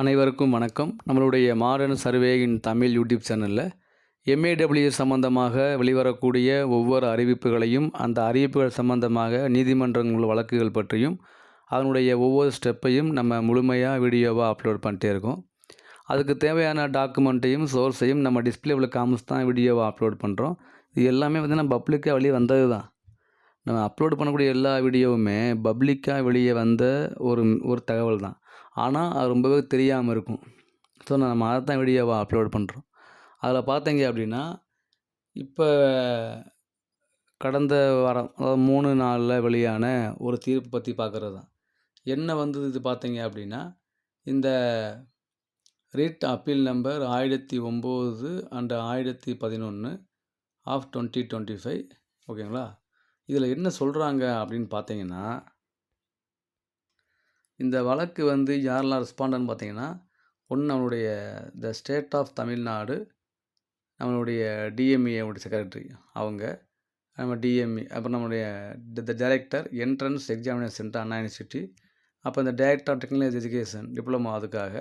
அனைவருக்கும் வணக்கம். நம்மளுடைய மாடர்ன் சர்வேயின் தமிழ் யூடியூப் சேனலில் எம்ஏடபிள்யூ சம்பந்தமாக வெளிவரக்கூடிய ஒவ்வொரு அறிவிப்புகளையும் அந்த அறிவிப்புகள் சம்பந்தமாக நீதிமன்றங்கள் வழக்குகள் பற்றியும் அதனுடைய ஒவ்வொரு ஸ்டெப்பையும் நம்ம முழுமையாக வீடியோவாக அப்லோட் பண்ணிட்டே இருக்கோம். அதுக்கு தேவையான டாக்குமெண்ட்டையும் சோர்ஸையும் நம்ம டிஸ்பிளேவில் காமிச்சு தான் வீடியோவாக அப்லோட் பண்ணுறோம் இது எல்லாமே வந்து நம்ம பப்ளிக்காக வெளியே வந்தது தான். நம்ம அப்லோட் பண்ணக்கூடிய எல்லா வீடியோவுமே பப்ளிக்காக வெளியே வந்த ஒரு ஒரு தகவல் தான். ஆனால் அது ரொம்பவே தெரியாமல் இருக்கும். ஸோ நம்ம அதை தான் வீடியோவாக அப்லோட் பண்ணுறோம் அதில் பார்த்தீங்க அப்படின்னா இப்போ கடந்த வாரம் அதாவது மூணு நாளில் வெளியான ஒரு தீர்ப்பு பற்றி பார்க்குறது தான் என்ன வந்தது இது பார்த்தீங்க அப்படின்னா இந்த ரிட் அப்பீல் நம்பர் ஆயிரத்தி ஒம்பது அண்ட் ஆயிரத்தி பதினொன்று ஆஃப் டுவெண்ட்டி டுவெண்ட்டி ஃபைவ் ஓகேங்களா இதில் என்ன சொல்கிறாங்க அப்படின்னு பார்த்தீங்கன்னா இந்த வழக்கு வந்து யாரெல்லாம் ரெஸ்பாண்டன்னு பார்த்தீங்கன்னா ஒன்று நம்மளுடைய த ஸ்டேட் ஆஃப் தமிழ்நாடு நம்மளுடைய டிஎம்ஏவுடைய செக்ரட்டரி அவங்க நம்ம டிஎம்இ அப்புறம் நம்மளுடைய the director entrance examination centre Anna university அப்புறம் இந்த director of technology education diploma அதுக்காக.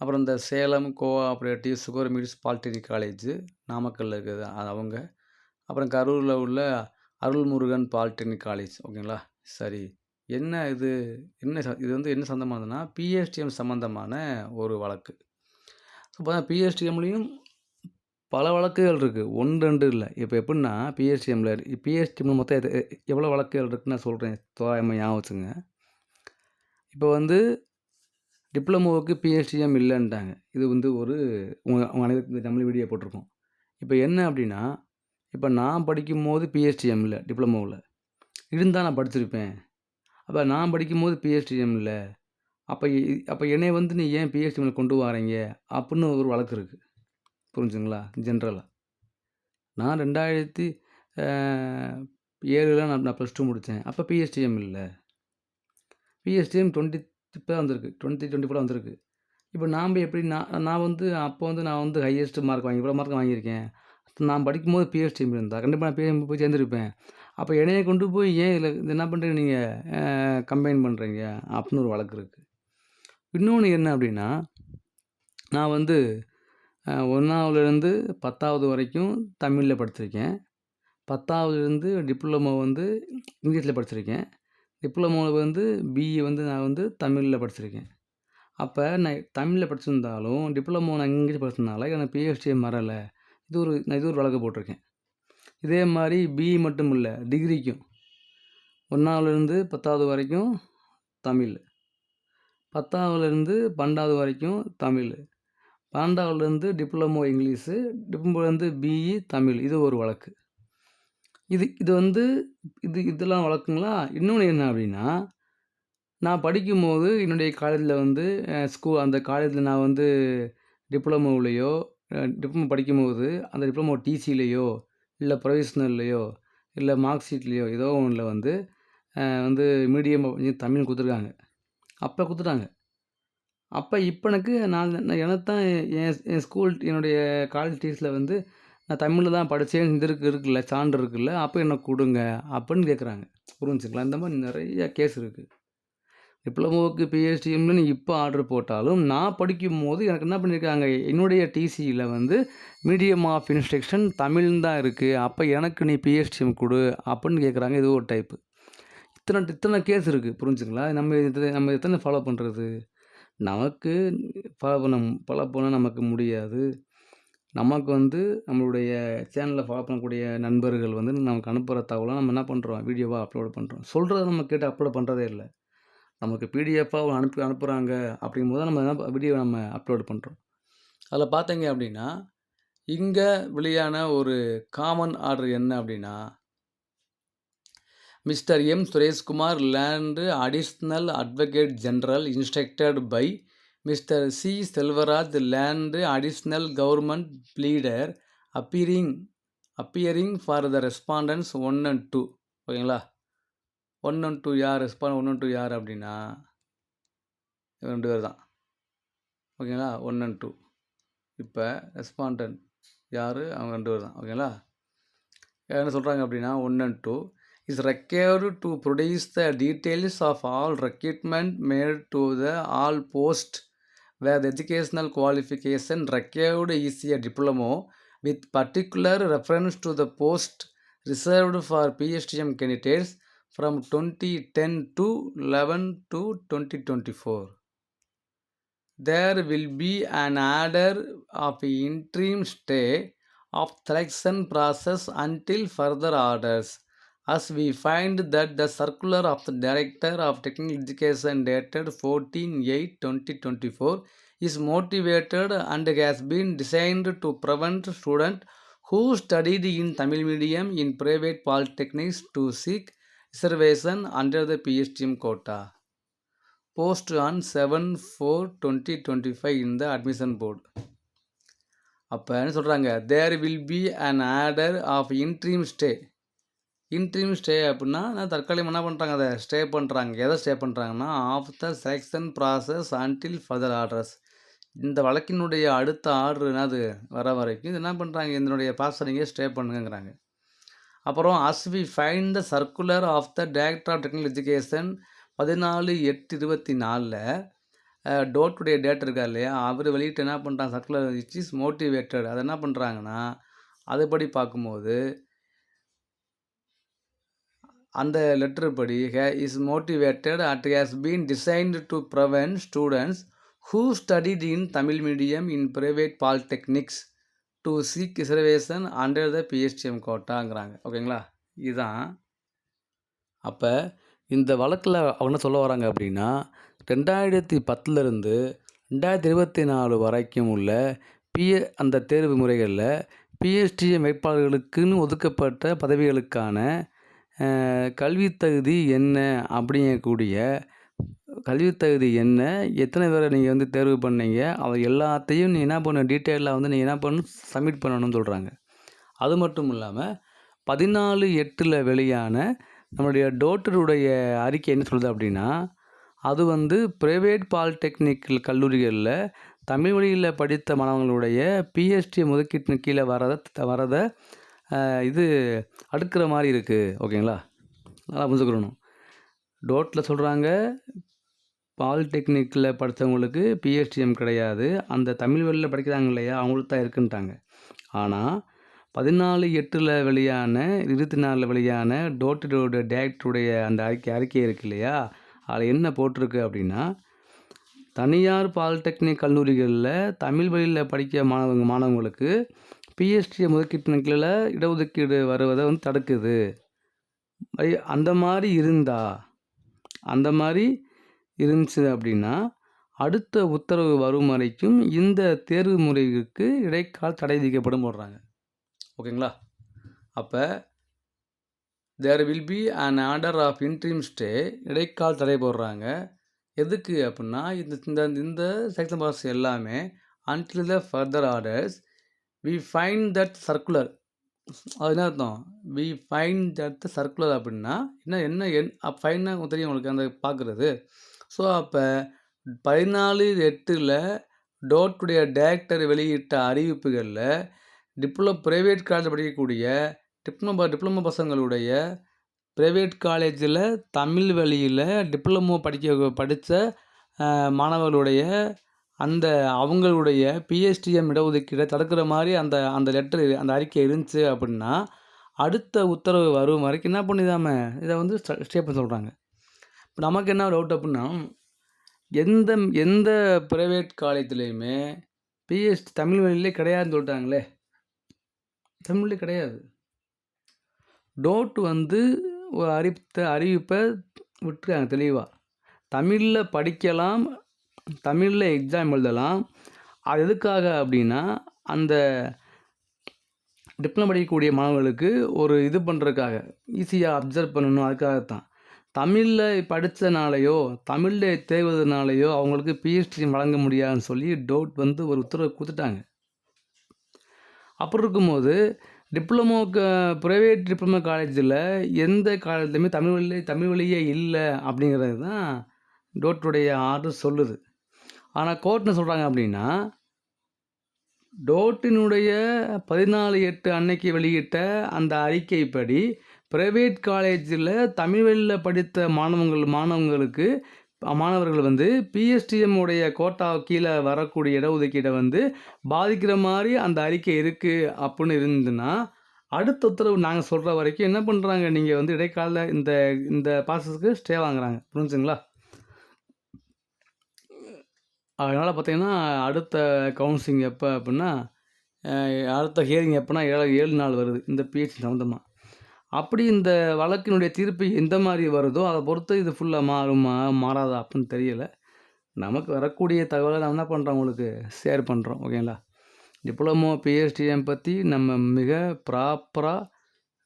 அப்புறம் இந்த Salem cooperative sugar mills polytechnic college நாமக்கல்லில் இருக்குது அது அவங்க. அப்புறம் கரூரில் உள்ள அருள்முருகன் பாலிடெக்னிக் காலேஜ் ஓகேங்களா சரி. என்ன இது என்ன ச இது வந்து என்ன சம்மந்தமானதுன்னா பிஎஸ்டிஎம் சம்மந்தமான ஒரு வழக்கு. ஸோ பார்த்தா பிஎஸ்டிஎம்லேயும் பல வழக்குகள் இருக்குது ஒன்று ரெண்டு இல்லை. இப்போ எப்படின்னா பிஎஸ்டிஎம்மில் பிஎஸ்டிஎம்மில் மொத்தம் எது எவ்வளோ வழக்குகள் இருக்குன்னு நான் சொல்கிறேன் தோராயமாக ஞாபகம் வச்சுங்க. இப்போ வந்து டிப்ளமோவுக்கு பிஎஸ்டிஎம் இல்லைன்ட்டாங்க. இது வந்து ஒரு உங்கள் அவங்க அனைவருக்கு தமிழ் வீடியோ போட்டிருக்கோம். இப்போ என்ன அப்படின்னா இப்போ நான் படிக்கும்போது பிஎஸ்டிஎம் இல்லை டிப்ளமோவில். இருந்தால் நான் படிச்சிருப்பேன். அப்போ நான் படிக்கும்போது பிஎஸ்டிஎம் இல்லை. அப்போ அப்போ என்னை வந்து நீ ஏன் பிஎஸ்டிஎம்மில் கொண்டு வரீங்க? அப்படின்னு ஒரு வழக்கு இருக்குது புரிஞ்சுங்களா ஜென்ரலாக நான் ரெண்டாயிரத்தி ஏழில் நான் நான் ப்ளஸ் டூ முடித்தேன் அப்போ பிஎஸ்டிஎம் இல்லை. பிஎஸ்டிஎம் டுவெண்ட்டி இப்போ வந்திருக்கு. டுவெண்ட்டி டுவெண்ட்டி ஃபோர் வந்திருக்கு. இப்போ நாம் எப்படி நான் நான் வந்து அப்போ வந்து நான் வந்து ஹையஸ்ட் மார்க் வாங்கி இவ்வளோ மார்க் வாங்கியிருக்கேன். நான் படிக்கும்போது பிஎஸ்டிஎம் இருந்தால் கண்டிப்பாக நான் பிஎம் போய் சேர்ந்துருப்பேன். அப்போ என்னையை கொண்டு போய் ஏன் இதில் இது என்ன பண்ணுறீங்க நீங்கள் கம்பைன் பண்ணுறீங்க அப்படின்னு ஒரு வழக்கு இருக்குது இன்னொன்று என்ன அப்படின்னா நான் வந்து ஒன்றாவதுலேருந்து பத்தாவது வரைக்கும் தமிழில் படிச்சிருக்கேன். பத்தாவதுலேருந்து டிப்ளமோ வந்து இங்கிலீஷில் படிச்சிருக்கேன். டிப்ளமோவில் வந்து பிஇ வந்து நான் வந்து தமிழில் படிச்சிருக்கேன். அப்போ நான் தமிழில் படிச்சிருந்தாலும் டிப்ளமோ நான் இங்கிலீஷ் படிச்சிருந்தால எனக்கு பிஹெச்டி வரலை இது ஒரு நான் இது ஒரு வழக்கு போட்டிருக்கேன். இதே மாதிரி பிஇ மட்டும் இல்லை டிகிரிக்கும் ஒன்றாவதுலேருந்து பத்தாவது வரைக்கும் தமிழ். பத்தாவதுலேருந்து பன்னெண்டாவது வரைக்கும் தமிழ். பன்னெண்டாவதுலேருந்து டிப்ளமோ இங்கிலீஷு டிப்ளமோலேருந்து பிஇ தமிழ். இது ஒரு வழக்கு. இது இது வந்து இது இதெல்லாம் வழக்குங்களா? இன்னொன்று என்ன அப்படின்னா நான் படிக்கும்போது என்னுடைய காலேஜில் வந்து ஸ்கூல் அந்த காலேஜில் நான் வந்து டிப்ளமோவிலையோ டிப்ளமோ படிக்கும்போது அந்த டிப்ளமோ டிசிலேயோ இல்லை ப்ரொவிஷ்னல்லையோ இல்லை மார்க் ஷீட்லேயோ ஏதோ ஒன்றில் வந்து வந்து மீடியம் தமிழ் கொடுத்துருக்காங்க. அப்போ கொடுத்துட்டாங்க. அப்போ இப்போ எனக்கு நான் எனக்கு தான் என் என் ஸ்கூல் என்னுடைய காலேஜ் டீஸில் வந்து நான் தமிழில் தான் படித்தேன். இது இருக்கு இருக்குல்ல சான்று இருக்குல்ல அப்போ எனக்கு கொடுங்க அப்படின்னு கேட்குறாங்க. புரிஞ்சுங்களா? இந்த மாதிரி நிறைய கேஸ் இருக்குது டிப்ளமோவுக்கு பிஹெச்டிஎம்னு இப்போ ஆர்டர் போட்டாலும் நான் படிக்கும் போது எனக்கு என்ன பண்ணியிருக்காங்க என்னுடைய டிசியில் வந்து மீடியம் ஆஃப் இன்ஸ்ட்ரக்ஷன் தமிழ் தான் இருக்குது அப்போ எனக்கு நீ பிஹெச்டிஎம் கொடு அப்படின்னு கேட்குறாங்க இது ஒரு டைப்பு இத்தனை இத்தனை கேஸ் இருக்குது புரிஞ்சுங்களா? நம்ம இது நம்ம எத்தனை ஃபாலோ பண்ணுறது நமக்கு ஃபாலோ பண்ண ஃபாலோ பண்ண நமக்கு முடியாது. நமக்கு வந்து நம்மளுடைய சேனலில் ஃபாலோ பண்ணக்கூடிய நண்பர்கள் வந்து நமக்கு அனுப்புகிற தகவலாம் நம்ம என்ன பண்ணுறோம் வீடியோவாக அப்லோட் பண்ணுறோம் சொல்கிறத நம்ம கேட்டு அப்லோட் பண்ணுறதே இல்லை. நமக்கு பிடிஎஃபாக அனுப்பி அனுப்புகிறாங்க அப்படிங்கும்போது நம்ம என்ன வீடியோ நம்ம அப்லோட் பண்ணுறோம் அதில் பார்த்தீங்க அப்படின்னா இங்கே வெளியான ஒரு காமன் ஆர்டர் என்ன அப்படின்னா mister M Sureshkumar learned additional advocate general instructed by mister C Selvaraj learned additional government leader appearing appearing for the respondents one and two ஓகேங்களா? ஒன் ஒன் டூ யார் ரெஸ்பான் ஒன் ஒன் டூ யார் அப்படின்னா ரெண்டு பேர் தான் ஓகேங்களா one and two இப்போ respondent யார் அவங்க ரெண்டு பேர் தான் ஓகேங்களா என்ன சொல்கிறாங்க அப்படின்னா one and two is required to produce the details of all recruitment made to the all post where educational educational qualification required ஈஸியாக diploma with particular reference to the post reserved for PSTM candidates from 2010 to 11 to 2024. There will be an order of interim stay of selection process until further orders, as we find that the circular of the Director of Technical Education dated 14-8-2024 is motivated and has been designed to prevent students who studied in Tamil medium in private polytechnics to seek reservation under the PSTM quota. Post on 7-4-2025 in the admission board. அப்போ என்ன சொல்கிறாங்க there will be an order of interim stay interim stay அப்படின்னா நான் தற்காலிகம் என்ன பண்ணுறாங்க அதை stay பண்ணுறாங்க எதை ஸ்டே பண்ணுறாங்கன்னா after selection process until further orders இந்த வழக்கினுடைய அடுத்த ஆர்டர் என்னது? வர வரைக்கும் இது என்ன பண்ணுறாங்க இதனுடைய ப்ராசஸிங்கே ஸ்டே பண்ணுங்கிறாங்க அப்புறம் as we find the circular of the director of technical education பதினாலு எட்டு இருபத்தி நாலில் டோட்டுடைய டேட் இருக்கா இல்லையா? அவர் வெளியிட்டு என்ன பண்ணுறாங்க சர்க்குலர் இச் இஸ் மோட்டிவேட்டட் அதை என்ன பண்ணுறாங்கன்னா அதுபடி பார்க்கும்போது அந்த லெட்டர் படி he is motivated at has been designed to prevent students who studied in Tamil medium in private polytechnics to seek reservation under the PSTM கோட்டாங்கிறாங்க ஓகேங்களா இதுதான். அப்போ இந்த வழக்கில் அவங்க என்ன சொல்ல வராங்க அப்படின்னா ரெண்டாயிரத்தி பத்துலேருந்து ரெண்டாயிரத்தி இருபத்தி நாலு வரைக்கும் உள்ள பிஏ அந்த தேர்வு முறைகளில் பிஎஸ்டிஎம் வேட்பாளர்களுக்குன்னு ஒதுக்கப்பட்ட பதவிகளுக்கான கல்வி தகுதி என்ன அப்படிங்கக்கூடிய கல்வித் தகுதி என்ன? எத்தனை பேரை நீங்கள் வந்து தேர்வு பண்ணீங்க? அதை எல்லாத்தையும் நீ என்ன பண்ண டீட்டெயிலாக வந்து நீ என்ன பண்ணணும்? சப்மிட் பண்ணணும்னு சொல்கிறாங்க அது மட்டும் இல்லாமல் பதினாலு எட்டில் வெளியான நம்மளுடைய டோட்டருடைய அறிக்கை என்ன சொல்லுது அப்படின்னா அது வந்து ப்ரைவேட் பாலிடெக்னிக்கல் கல்லூரிகளில் தமிழ் வழியில் படித்த மாணவர்களுடைய பிஎஸ்டி ஒதுக்கீட்டின் கீழே வரதை வரதை இது அடுக்கிற மாதிரி இருக்குது ஓகேங்களா? நல்லா புரிஞ்சுக்கணும். டோட்டில் சொல்கிறாங்க பாலிடெக்னிக்கில் படித்தவங்களுக்கு பிஹெச்டிஎம் கிடையாது. அந்த தமிழ் வழியில் படிக்கிறாங்க இல்லையா? அவங்களுக்கு தான் இருக்குன்ட்டாங்க. ஆனால் பதினாலு எட்டில் வெளியான இருபத்தி நாலில் வெளியான டோட்டரோட டேரக்டருடைய அந்த அறிக்கை அறிக்கை இருக்கு இல்லையா? அதில் என்ன போட்டிருக்கு அப்படின்னா தனியார் பாலிடெக்னிக் கல்லூரிகளில் தமிழ் வழியில் படிக்க மாணவங்க மாணவங்களுக்கு பிஎஸ்டி ஒதுக்கீட்டின் கீழே இடஒதுக்கீடு வருவதை வந்து தடுக்குது. அந்த மாதிரி இருந்தா அந்த மாதிரி இருந்துச்சு அப்படின்னா அடுத்த உத்தரவு வரும் வரைக்கும் இந்த தேர்வு முறைக்கு இடைக்கால் தடை விதிக்கப்படும் போடுறாங்க. ஓகேங்களா? அப்போ there will be an order of interim stay இடைக்கால் தடை போடுறாங்க. எதுக்கு அப்படின்னா இந்த இந்த இந்த செக்ஷன் பாஸ் எல்லாமே until the further orders we find that circular அது என்ன அர்த்தம்? வி ஃபைன் தட் சர்க்குலர் அப்படின்னா என்ன என்ன என் ஃபைன்னா தெரியும் உங்களுக்கு அந்த பார்க்குறது. ஸோ அப்போ பதினாலு எட்டில் டோட்டுடைய டேரக்டர் வெளியிட்ட அறிவிப்புகளில் டிப்ளோ ப்ரைவேட் காலேஜில் படிக்கக்கூடிய டிப்ளமோ டிப்ளமோ பசங்களுடைய ப்ரைவேட் காலேஜில் தமிழ் வழியில் டிப்ளமோ படிக்க படித்த மாணவர்களுடைய அந்த அவங்களுடைய பிஎஸ்டிஎம் இடஒதுக்கீடை தடுக்கிற மாதிரி அந்த அந்த லெட்டர் அந்த அறிக்கை இருந்துச்சு அப்படின்னா அடுத்த உத்தரவு வரும் வரைக்கும் என்ன பண்ணிதாம? இதை வந்து ஸ்டே பண்ண சொல்கிறாங்க இப்போ நமக்கு என்ன டவுட் அப்படின்னா எந்த எந்த ப்ரைவேட் காலேஜ்லேயுமே பிஎஸ்டி தமிழ் வழியிலே கிடையாதுன்னு சொல்லிட்டாங்களே. தமிழ்லேயே கிடையாது. டோட் வந்து ஒரு அறிவித்த அறிவிப்பை விட்டுருக்காங்க தெளிவாக தமிழில் படிக்கலாம் தமிழில் எக்ஸாம் எழுதலாம். அது எதுக்காக அப்படின்னா அந்த டிப்ளமோ படிக்கக்கூடிய மாணவர்களுக்கு ஒரு இது பண்ணுறதுக்காக ஈஸியாக அப்சர்வ் பண்ணணும் அதுக்காகத்தான். தமிழில் படித்தனாலேயோ தமிழில் தேர்வதுனாலேயோ அவங்களுக்கு பிஹெச்டி வழங்க முடியாதுன்னு சொல்லி டவுட் வந்து ஒரு உத்தரவு கொடுத்துட்டாங்க. அப்படி இருக்கும்போது டிப்ளமோ க ப்ரைவேட் டிப்ளமோ காலேஜில் எந்த காலேஜ்லையுமே தமிழ் வழியிலே தமிழ் வழியே இல்லை அப்படிங்கிறது தான் டோட்டுடைய ஆர்டர் சொல்லுது. ஆனால் கோர்ட்னு சொல்கிறாங்க அப்படின்னா டோட்டினுடைய பதினாலு எட்டு அன்னைக்கு வெளியிட்ட அந்த அறிக்கைப்படி ப்ரைவேட் காலேஜில் தமிழ் வழியில் படித்த மாணவங்கள் மாணவங்களுக்கு மாணவர்கள் வந்து பிஎஸ்டிஎம் உடைய கோட்டா கீழே வரக்கூடிய இடஒதுக்கீடை வந்து பாதிக்கிற மாதிரி அந்த அறிக்கை இருக்குது அப்படின்னு இருந்ததுன்னா அடுத்த உத்தரவு நாங்கள் சொல்கிற வரைக்கும் என்ன பண்ணுறாங்க நீங்கள் வந்து இடைக்கால இந்த இந்த ப்ராசஸ்க்கு ஸ்டே வாங்குறாங்க. புரிஞ்சுங்களா அதனால் பார்த்தீங்கன்னா அடுத்த கவுன்சிலிங் எப்போ அப்படின்னா அடுத்த ஹியரிங் எப்போனா ஏழு ஏழு நாள் வருது. இந்த பிஹெச் சம்மந்தமாக அப்படி இந்த வழக்கினுடைய தீர்ப்பு எந்த மாதிரி வருதோ அதை பொறுத்து இது ஃபுல்லாக மாறுமா மாறாதா அப்படின்னு தெரியல. நமக்கு வரக்கூடிய தகவலை நம்ம என்ன பண்ணுறோம் உங்களுக்கு? ஷேர் பண்ணுறோம் ஓகேங்களா டிப்ளமோ பிஹெச்டிஎம் பற்றி நம்ம மிக ப்ராப்பராக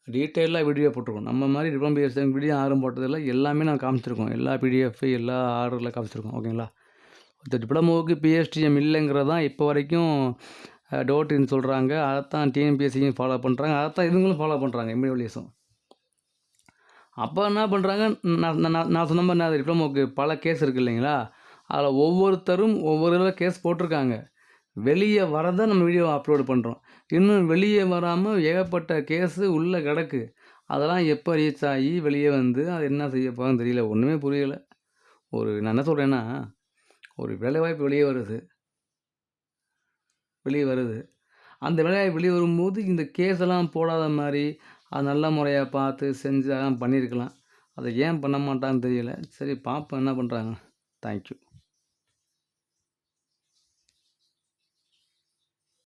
டீட்டெயிலாக வீடியோ போட்டிருக்கோம். நம்ம மாதிரி டிப்ளமோ பிஹெச்டிஎம் வீடியோ ஆரம்ப போட்டதில்ல. எல்லாமே நான் காமிச்சிருக்கோம். எல்லா பிடிஎஃப் எல்லா ஆர்டரில் காமிச்சிருக்கோம் ஓகேங்களா இந்த டிப்ளமோவுக்கு பிஹெச்டிஎம் இல்லைங்கிறது தான் இப்போ வரைக்கும் டோட்டுன்னு சொல்கிறாங்க அதைத்தான் டிஎன்பிஎஸ்சியும் ஃபாலோ பண்ணுறாங்க அதைத்தான் இவங்களும் ஃபாலோ பண்ணுறாங்க எம்இடபிள்யூஎஸும் அப்போ என்ன பண்ணுறாங்க நான் நான் நான் சொன்ன மாதிரி நான் டிப்ளமோவுக்கு பல கேஸ் இருக்குது இல்லைங்களா? அதில் ஒவ்வொருத்தரும் ஒவ்வொரு இதில் கேஸ் போட்டிருக்காங்க. வெளியே வரதான் நம்ம வீடியோ அப்லோடு பண்ணுறோம் இன்னும் வெளியே வராமல் ஏகப்பட்ட கேஸு உள்ளே கிடக்கு. அதெல்லாம் எப்போ ரீச் ஆகி வெளியே வந்து அது என்ன செய்ய போகிறோம் தெரியல. ஒன்றுமே புரியலை. ஒரு நான் என்ன சொல்கிறேன்னா ஒரு வேலைவாய்ப்பு வெளியே வருது. வெளியே வருது. அந்த வேலைவாய்ப்பு வெளியே வரும்போது இந்த கேஸெல்லாம் போடாத மாதிரி அது நல்ல முறையாக பார்த்து செஞ்சு அதெல்லாம் பண்ணியிருக்கலாம். அதை ஏன் பண்ண மாட்டான்னு தெரியல. சரி பார்ப்போம் என்ன பண்ணுறாங்க. தேங்க்யூ